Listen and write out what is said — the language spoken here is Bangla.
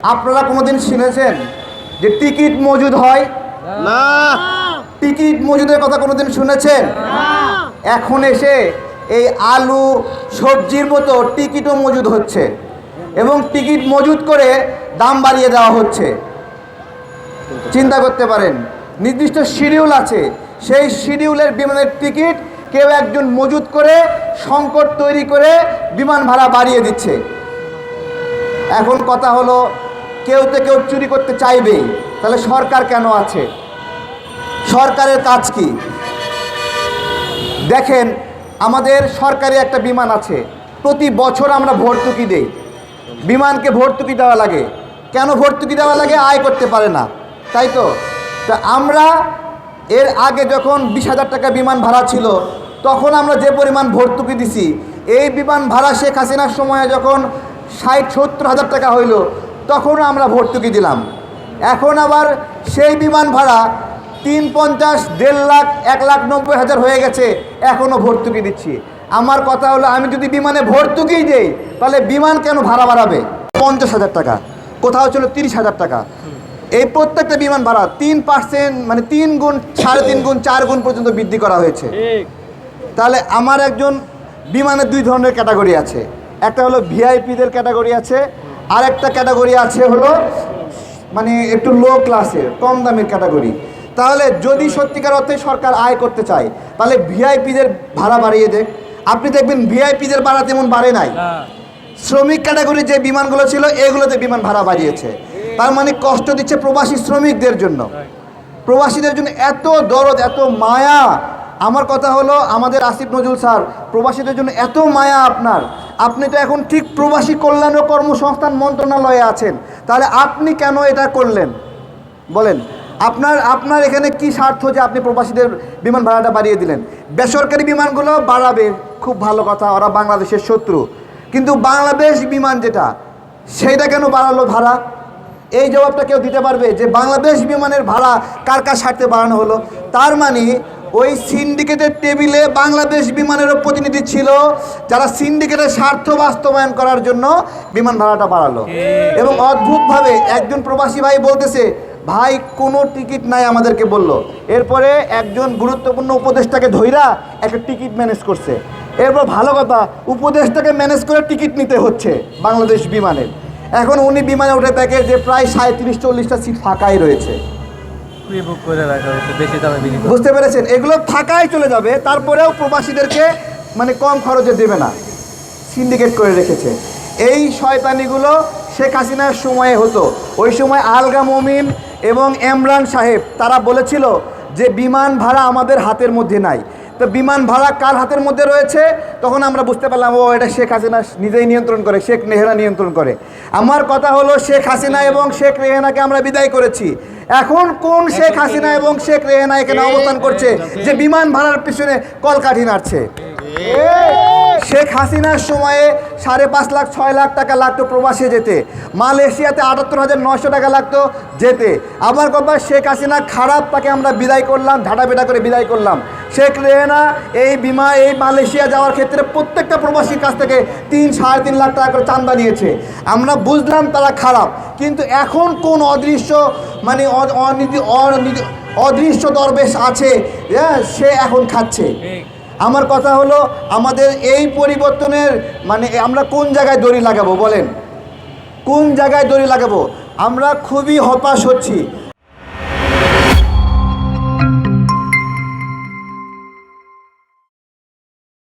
আপনারা কোনোদিন শুনেছেন যে টিকিট মজুদ হয়? না। টিকিট মজুদের কথা কোনোদিন শুনেছেন? এখন এসে এই আলু সবজির মতো টিকিটও মজুদ হচ্ছে এবং টিকিট মজুদ করে দাম বাড়িয়ে দেওয়া হচ্ছে। চিন্তা করতে পারেন নির্দিষ্ট শিডিউল আছে। সেই শিডিউলের বিমানের টিকিট কেউ একজন মজুদ করে সংকট তৈরি করে বিমান ভাড়া বাড়িয়ে দিচ্ছে। এখন কথা হলো কেউ তো কেউ চুরি করতে চাইবেই তাহলে সরকার কেন আছে? সরকারের কাজ কি? দেখেন, আমাদের সরকারি একটা বিমান আছে। প্রতি বছর আমরা ভর্তুকি দেই। বিমানকে ভর্তুকি দেওয়া লাগে। কেন ভর্তুকি দেওয়া লাগে? আয় করতে পারে না। তাই তো? তা আমরা এর আগে যখন বিশ হাজার টাকা বিমান ভাড়া ছিল, তখন আমরা যে পরিমাণ ভর্তুকি দিছি, এই বিমান ভাড়া শেখ হাসিনার সময়ে যখন ষাট, সত্তর হাজার টাকা হইল তখনও আমরা ভর্তুকি দিলাম। এখন আবার সেই বিমান ভাড়া তিন পঞ্চাশ দেড় লাখ এক লাখ নব্বই হাজার হয়ে গেছে এখনও ভর্তুকি দিচ্ছি। আমার কথা হলো আমি যদি বিমানে ভর্তুকি দেই তাহলে বিমান কেন ভাড়া বাড়াবে? পঞ্চাশ হাজার টাকা কোথাও ছিল তিরিশ হাজার টাকা। এই প্রত্যেকটা বিমান ভাড়া তিন পার্সেন্ট মানে তিন গুণ সাড়ে তিন গুণ চার গুণ পর্যন্ত বৃদ্ধি করা হয়েছে। তাহলে আমার একজন বিমানের দুই ধরনের ক্যাটাগরি আছে। একটা হলো ভিআইপিদের ক্যাটাগরি আছে আর একটা ক্যাটাগরি আছে হলো মানে একটু লো ক্লাসের কম দামের ক্যাটাগরি। তাহলে যদি সত্যিকার অর্থে সরকার আয় করতে চায় তাহলে ভিআইপিদের ভাড়া বাড়িয়ে দেখ। আপনি দেখবেন ভিআইপিদের ভাড়া তেমন বাড়ে নাই। শ্রমিক ক্যাটাগরির যে বিমানগুলো ছিল এগুলোতে বিমান ভাড়া বাড়িয়েছে। তার মানে কষ্ট দিচ্ছে প্রবাসী শ্রমিকদের জন্য। প্রবাসীদের জন্য এত দরদ এত মায়া। আমার কথা হলো আমাদের আসিফ নজরুল স্যার প্রবাসীদের জন্য এত মায়া আপনার। আপনি তো এখন ঠিক প্রবাসী কল্যাণ ও কর্মসংস্থান মন্ত্রণালয়ে আছেন। তাহলে আপনি কেন এটা করলেন? বলেন, আপনার আপনার এখানে কি স্বার্থ যে আপনি প্রবাসীদের বিমান ভাড়াটা বাড়িয়ে দিলেন? বেসরকারি বিমানগুলো বাড়াবে, খুব ভালো কথা, ওরা বাংলাদেশের শত্রু। কিন্তু বাংলাদেশ বিমান যেটা, সেইটা কেন বাড়ালো ভাড়া? এই জবাবটা কেউ দিতে পারবে যে বাংলাদেশ বিমানের ভাড়া কার কার স্বার্থে বাড়ানো হলো? তার মানে ওই সিন্ডিকেটের টেবিলে বাংলাদেশ বিমানেরও প্রতিনিধি ছিল, যারা সিন্ডিকেটের স্বার্থ বাস্তবায়ন করার জন্য বিমান ভাড়াটা বাড়ালো। এবং অদ্ভুতভাবে একজন প্রবাসী ভাই বলতেছে, ভাই, কোনো টিকিট নাই, আমাদেরকে বলল। এরপরে একজন গুরুত্বপূর্ণ উপদেষ্টাকে ধইরা একটা টিকিট ম্যানেজ করছে। এরপর ভালো কথা উপদেশটাকে ম্যানেজ করে টিকিট নিতে হচ্ছে বাংলাদেশ বিমানের এখন উনি বিমানে উঠে থাকে যে প্রায় সাঁত্রিশ চল্লিশটা সিট ফাঁকাই রয়েছে। বুক করে রাখা হয়েছে, বেশি দামে বিক্রি বুঝতে পেরেছেন? এগুলো ফাঁকাই চলে যাবে, তারপরেও প্রবাসীদেরকে মানে কম খরচে দেবে না। সিন্ডিকেট করে রেখেছে। এই শয়তানিগুলো শেখ হাসিনার সময়ে হতো। ওই সময় আলগা মমিন এবং এমরান সাহেব, তারা বলেছিল যে বিমান ভাড়া আমাদের হাতের মধ্যে নাই। তো বিমান ভাড়া কার হাতের মধ্যে রয়েছে? তখন আমরা বুঝতে পারলাম, ও, এটা শেখ হাসিনা নিজেই নিয়ন্ত্রণ করে, শেখ নেহরা নিয়ন্ত্রণ করে। আমার কথা হলো, শেখ হাসিনা এবং শেখ রেহানাকে আমরা বিদায় করেছি। এখন কোন শেখ হাসিনা এবং শেখ রেহানা এখানে অবস্থান করছে যে বিমান ভাড়ার পিছনে কলকাঠি নাড়ছে। শেখ হাসিনার সময়ে সাড়ে পাঁচ লাখ ছয় লাখ টাকা লাগতো প্রবাসে যেতে। মালয়েশিয়াতে আটাত্তর হাজার নশো টাকা লাগতো যেতে। আবার কবার শেখ হাসিনা খারাপ তাকে আমরা বিদায় করলাম ঝাঁটাপেটা করে বিদায় করলাম। শেখ রেহানা এই বিমা, এই মালয়েশিয়া যাওয়ার ক্ষেত্রে প্রত্যেকটা প্রবাসীর কাছ থেকে তিন, সাড়ে তিন লাখ টাকা করে চান্দা নিয়েছে। আমরা বুঝলাম তারা খারাপ, কিন্তু এখন কোন অদৃশ্য মানে অদৃশ্য দরবেশ আছে? হ্যাঁ সে এখন খাচ্ছে। আমার কথা হলো, আমাদের এই পরিবর্তনের মানে আমরা কোন জায়গায় দড়ি লাগাবো বলেন? কোন জায়গায় দড়ি লাগাবো? আমরা খুবই হতাশ হচ্ছি।